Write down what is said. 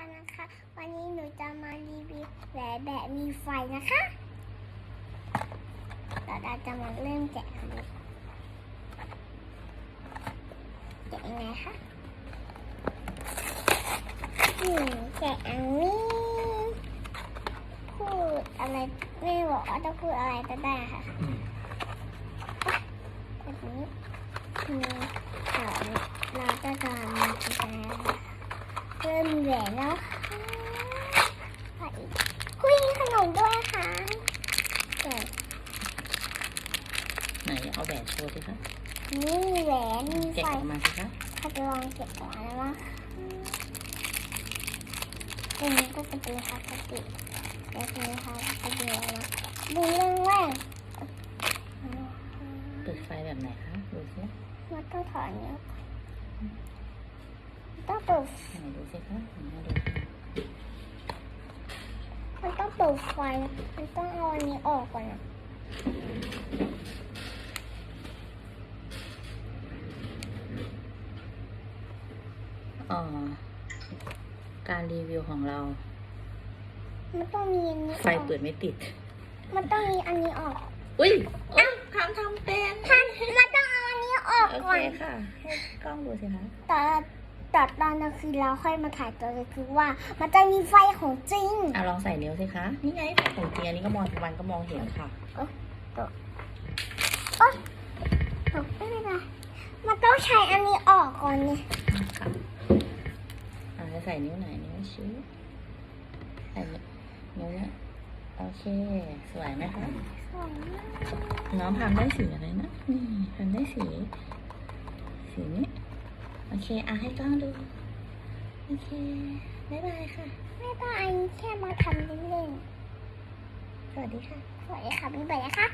านะคะ วันนี้หนูจะมารีวิวแหวนแบบมีไฟนะคะเราเราจะมาเริ่มแกะกันเลยแกะยังไงคะอืมแกะอันนี้ พูดอะไรไม่บอกว่าจะพูดอะไรก็ได้ค่ะแบบนี้คือเดี๋ยวเราจะทำมันจะนะคะ เริ่มมีแหวนแล้วค่ะไปอีกคุยมีขนมด้วยค่ะแต่ไหนเอาแหวนโชว์สิคะนี่มีแหวนมีแกะไฟออกมาสิคะถ้าจะลองเก็บออกแล้วว่าอันนี้ก็จะเป็นพลาสติกแล้วทีนี้ค่ะจะดูออกมาดูเรื่องแรกเปิดไฟแบบไหนคะ ดูสิมันต้องถอนเนี้ยมัน ต้องเปิดไหนดูสิคะไหนมาดูค่ะมันต้องเปิดไฟ มันต้องเอาอันนี้ออกก่อนนะอ๋อ การรีวิวของเรา มันต้องมีอันนี้ออกไฟเปิดไม่ติด มันต้องมีอันนี้ออกอุ้ยโอ๊ยทำทำเป็น ท่านมันต้องเอาอันนี้ออกโอก่อเคนค่ะให้กล้องดูสิคะ แต่ แต่ตอนกลางคืนเราค่อยมาถ่ายตัวเลยคือว่า มันจะมีไฟของจริงอะลองใส่นิ้วสิคะ นี่ไงไฟของจริงอันนี้ก็มองทุกวันก็มองเห็นค่ะ โอ๊ยตกไม่เป็นไรมันต้องใช้อันนี้ออกก่อนเนี่ยค่ะอ่าจะใส่นิ้วไหนนิ้วชี้ใส่นิ้วเนี้ยโอเค สวยไหมคะสวยมากน้องทำได้สีอะไรนะ นี่ทำได้สี สีนี้ โอเค อะให้กล้องดู โอเคบ๊ายบายค่ะ ไม่ต้องอันนี้แค่มาทำเล่นสวัสดีค่ะๆสวยค่ะบ๊ายบายนะคะ